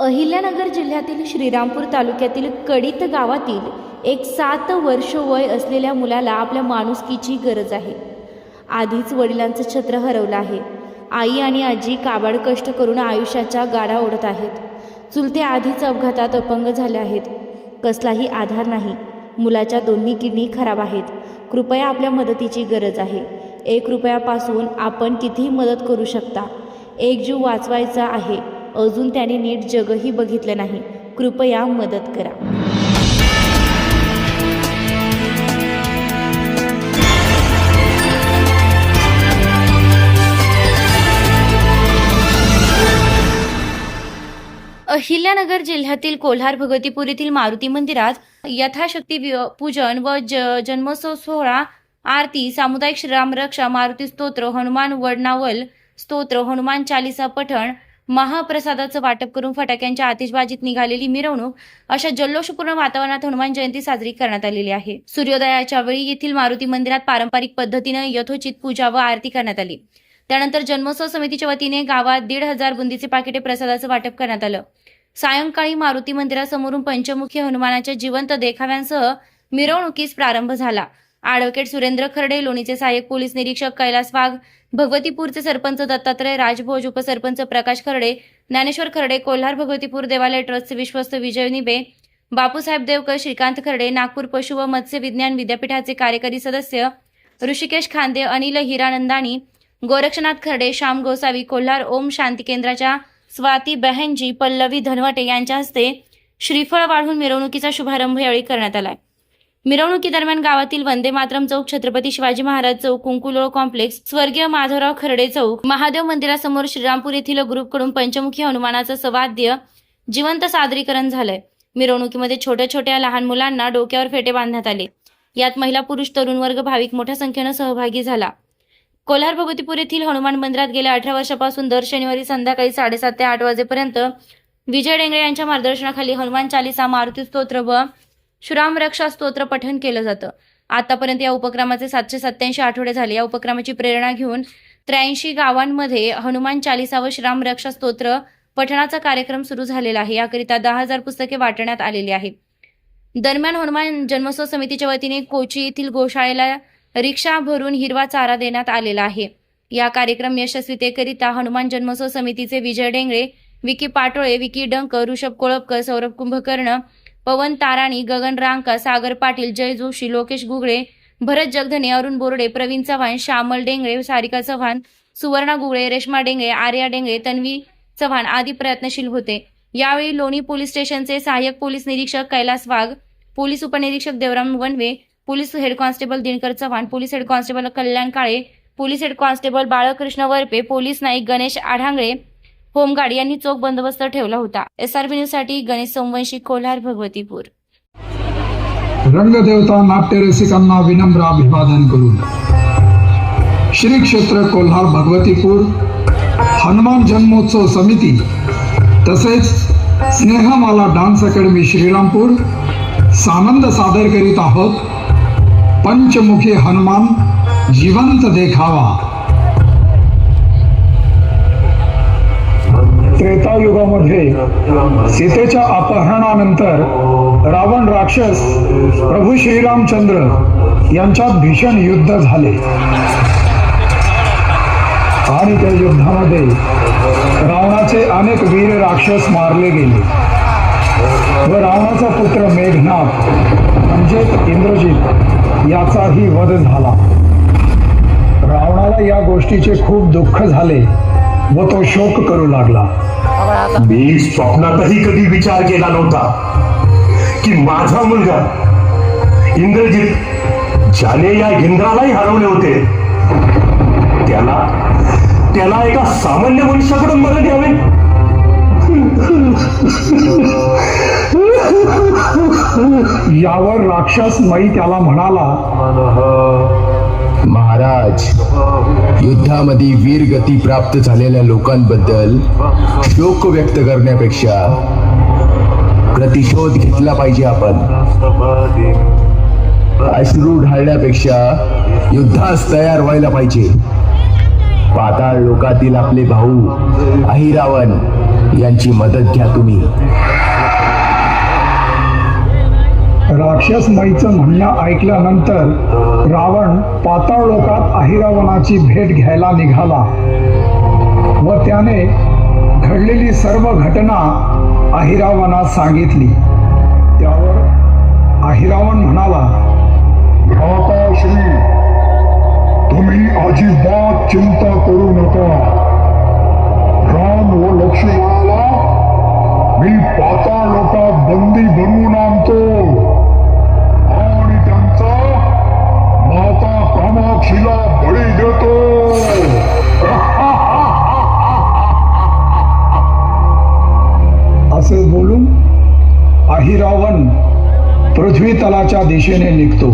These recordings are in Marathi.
अहिल्यानगर जिल्ह्यातील श्रीरामपूर तालुक्यातील कडीत गावातील एक सात वर्ष वय असलेल्या मुलाला आपल्या माणुसकीची गरज आहे. आधीच वडिलांचं छत्र हरवलं आहे. आई आणि आजी काबाड कष्ट करून आयुष्याच्या गाडा ओढत आहेत. चुलते आधीच अपघातात अपंग झाले आहेत. कसलाही आधार नाही. मुलाच्या दोन्ही किडनी खराब आहेत. कृपया आपल्या मदतीची गरज आहे. एक रुपयापासून आपण कितीही मदत करू शकता. एक जीव वाचवायचा आहे. अजून त्याने नीट जगही बघितलं नाही. कृपया मदत करा. अहिल्यानगर जिल्ह्यातील कोल्हार भगवतीपूर येथील मारुती मंदिरात यथाशक्ती पूजन व ज जन्मोत्सव सोहळा आरती सामुदायिक श्रीरामरक्षा मारुती स्तोत्र हनुमान वडनावल स्तोत्र हनुमान चालिसा पठण महाप्रसादाचं वाटप करून फटाक्यांच्या आतिषबाजीत निघालेली मिरवणूक अशा जल्लोषपूर्ण वातावरणात हनुमान जयंती साजरी करण्यात आलेली आहे. सूर्योदयाच्या वेळी येथील मारुती मंदिरात पारंपरिक पद्धतीनं यथोचित पूजा व आरती करण्यात आली. त्यानंतर जन्मोत्सव समितीच्या वतीने गावात दीड हजार बुंदीचे पाकिटे प्रसादाचं वाटप करण्यात आलं. सायंकाळी मारुती मंदिरासमोरून पंचमुखी हनुमानाच्या जिवंत देखाव्यांसह मिरवणुकीस प्रारंभ झाला. ॲडव्होकेट सुरेंद्र खर्डे लोणीचे सहाय्यक पोलीस निरीक्षक कैलास वाघ भगवतीपूरचे सरपंच दत्तात्रय राजभोज उपसरपंच प्रकाश खर्डे ज्ञानेश्वर खर्डे कोल्हार भगवतीपूर देवालय ट्रस्टचे विश्वस्त विजय निबे बापूसाहेब देवकर श्रीकांत खर्डे नागपूर पशु व मत्स्य विज्ञान विद्यापीठाचे कार्यकारी सदस्य ऋषिकेश खांदे अनिल हिरानंदानी गोरक्षनाथ खर्डे श्याम गोसावी कोल्हार ओम शांती केंद्राच्या स्वाती बहनजी पल्लवी धनवटे यांच्या हस्ते श्रीफळ वाढून मिरवणुकीचा शुभारंभ यावेळी करण्यात आलाय. मिरवणुकीदरम्यान गावातील वंदे मातरम चौक छत्रपती शिवाजी महाराज चौक कुंकुलोळ कॉम्प्लेक्स स्वर्गीय माधवराव खर्डे चौक महादेव मंदिरासमोर श्रीरामपूर येथील ग्रुपकडून पंचमुखी हनुमानाचं सवाद्य जिवंत सादरीकरण झालंय. मिरवणुकीमध्ये छोट्या छोट्या लहान मुलांना डोक्यावर फेटे बांधण्यात आले. यात महिला पुरुष तरुण वर्ग भाविक मोठ्या संख्येनं सहभागी झाला. कोल्हार भगवतीपूर येथील हनुमान मंदिरात गेल्या अठरा वर्षापासून दर शनिवारी संध्याकाळी साडेसात ते आठ वाजेपर्यंत विजय डेंगळे यांच्या मार्गदर्शनाखाली हनुमान चालिसा मारुती स्तोत्र व श्रीराम रक्षा स्तोत्र पठण केलं जातं. आतापर्यंत या उपक्रमाचे सातशे सत्याऐंशी आठवडे झाले. या उपक्रमाची प्रेरणा घेऊन त्र्याऐंशी गावांमध्ये हनुमान चालिसा व श्रीराम रक्षा स्तोत्र पठणाचा कार्यक्रम सुरू झालेला आहे. याकरिता दहा हजार पुस्तके वाटण्यात आलेली आहेत. दरम्यान हनुमान जन्मोत्सव समितीच्या वतीने कोची येथील गोशाळेला रिक्षा भरून हिरवा चारा देण्यात आलेला आहे. या कार्यक्रम यशस्वीतेकरिता हनुमान जन्मोत्सव समितीचे विजय डेंगळे विकी पाटोळे विकी डंक ऋषभ कोळपकर सौरभ कुंभकर्ण पवन ताराणी गगन रांका सागर पाटील जय जोशी लोकेश गुगळे भरत जगधने अरुण बोर्डे प्रवीण चव्हाण श्यामल डेंगळे सारिका चव्हाण सुवर्णा गुगळे रेश्मा डेंगळे आर्या डेंगळे तन्वी चव्हाण आदी प्रयत्नशील होते. यावेळी लोणी पोलीस स्टेशनचे सहाय्यक पोलीस निरीक्षक कैलास वाघ पोलीस उपनिरीक्षक Devram Wanwe police head constable Dinkar Chavan police head constable Kalyan Kale police head constable Balkrishna Warpe police Naik Ganesh Adhangale home guard यांनी चोख बंदोबस्त ठेवला होता. एसआरबी न्यूजसाठी गणेश सोमवंशी कोल्हार भगवतीपूर. रंगदेवता नाट्य रसिकांना विनम्र अभिवादन करून. श्री क्षेत्र कोल्हार भगवतीपूर हनुमान जन्मोत्सव समिती तसेच स्नेहमाला डान्स अकॅडमी श्रीरामपूर सानंद सादर करीत आहोत पंचमुखी हनुमान जिवंत देखावा. त्रेतायुगामध्ये सीतेच्या अपहरणानंतर रावण राक्षस प्रभू श्रीरामचंद्र यांच्यात भीषण युद्ध झाले. आणि त्या युद्धामध्ये रावणाचे अनेक वीर राक्षस मारले गेले. व रावणाचा पुत्र मेघनाथ म्हणजेच इंद्रजित याचाही वध झाला. रावणाला या गोष्टीचे खूप दुःख झाले व तो शोक करू लागला. मी स्वप्नातही कधी विचार केला नव्हता की माझा मुलगा इंद्रजित ज्याने या इंद्रालाही हरवले होते त्याला त्याला एका सामान्य मनुष्याकडून मरण द्यावे. यावर राक्षस मई त्याला म्हणाला महाराज युद्धामध्ये वीर गती प्राप्त झालेल्या लोकांबद्दल शोक व्यक्त करण्यापेक्षा प्रतिशोध घेतला पाहिजे आपण. अश्रू ढाळण्यापेक्षा युद्धास तयार व्हायला पाहिजे. पाताळ लोकातील आपले भाऊ अहिरावण यांची मदत घ्या तुम्ही. राक्षस म्हणणं ऐकल्यानंतर रावण पाताळ लोकात अहिरावणाची भेट घ्यायला निघाला व त्याने घडलेली सर्व घटना अहिरावणास सांगितली. त्यावर अहिरावण म्हणाला श्री तुम्ही अजिबात चिंता करू नका. पृथ्वी तलाच्या दिशेने निघतो.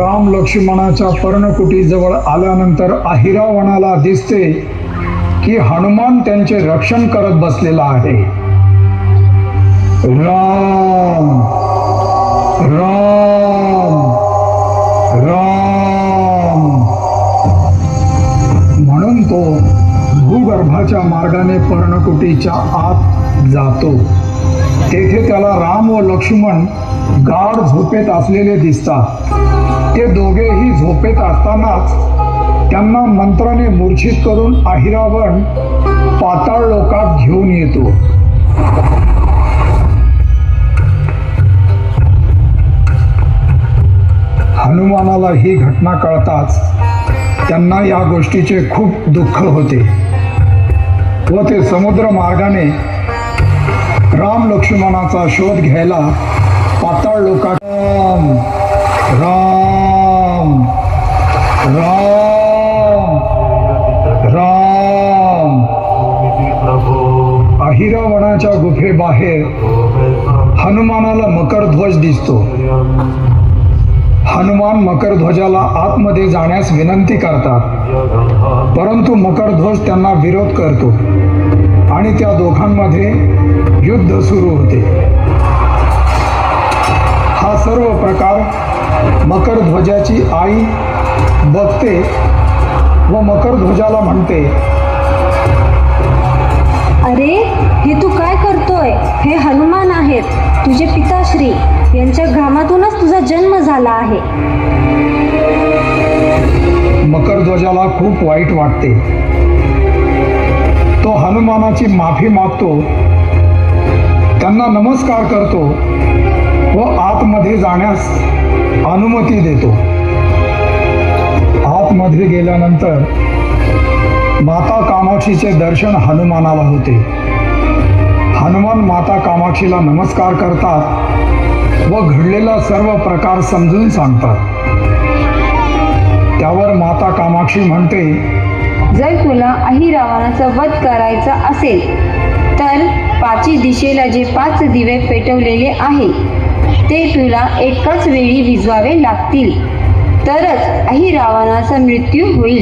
राम लक्ष्मणाच्या पर्णकुटीजवळ आल्यानंतर अहिरावणाला दिसते की हनुमान त्यांचे रक्षण करत बसलेला आहे. राम राम राम. म्हणून तो भूगर्भाच्या मार्गाने पर्णकुटीच्या आत जातो. तेथे त्याला राम व लक्ष्मण गाढ झोपेत असलेले दिसतात. ते दोघेही झोपेत असतानाच त्यांना मंत्राने मूर्छित करून अहिरावण पाताळ लोकात घेऊन येतो. हनुमानाला ही घटना कळताच त्यांना या गोष्टीचे खूप दुःख होते व ते समुद्र मार्गाने राम लक्ष्मणाचा शोध घ्यायला पाताळ लोका राम राम राम राम. अहिरावणाच्या गुफेबाहेर हनुमानाला मकरध्वज दिसतो. हनुमान मकरध्वजाला आतमध्ये जाण्यास विनंती करतात. परंतु मकरध्वज त्यांना विरोध करतो. आणि त्या दोघांमध्ये युद्ध सुरू होते. हा सर्व प्रकार मकरध्वजाची आई बघते व मकरध्वजाला म्हणते. अरे हे तू काय करतोय? हे हनुमान आहेत. तुझे पिताश्री. यांच्या घामातूनच तुझा जन्म झाला आहे. मकरध्वजाला खूप वाईट वाटते. तो हनुमानाची माफी मागतो त्यांना नमस्कार करतो व आतमध्ये जाण्यास अनुमती देतो. आतमध्ये गेल्यानंतर माता कामाक्षीचे दर्शन हनुमानाला होते. हनुमान माता कामाक्षीला नमस्कार करतात व घडलेला सर्व प्रकार समजून सांगतात. त्यावर माता कामाक्षी म्हणते जर तुला अहिरावणाचा वध करायचा असेल तर पाची दिशेला जे पाच दिवे पेटवलेले आहे ते तुला एकाच वेळी विजवावे लागतील. तरच अहिरावणाचा मृत्यू होईल.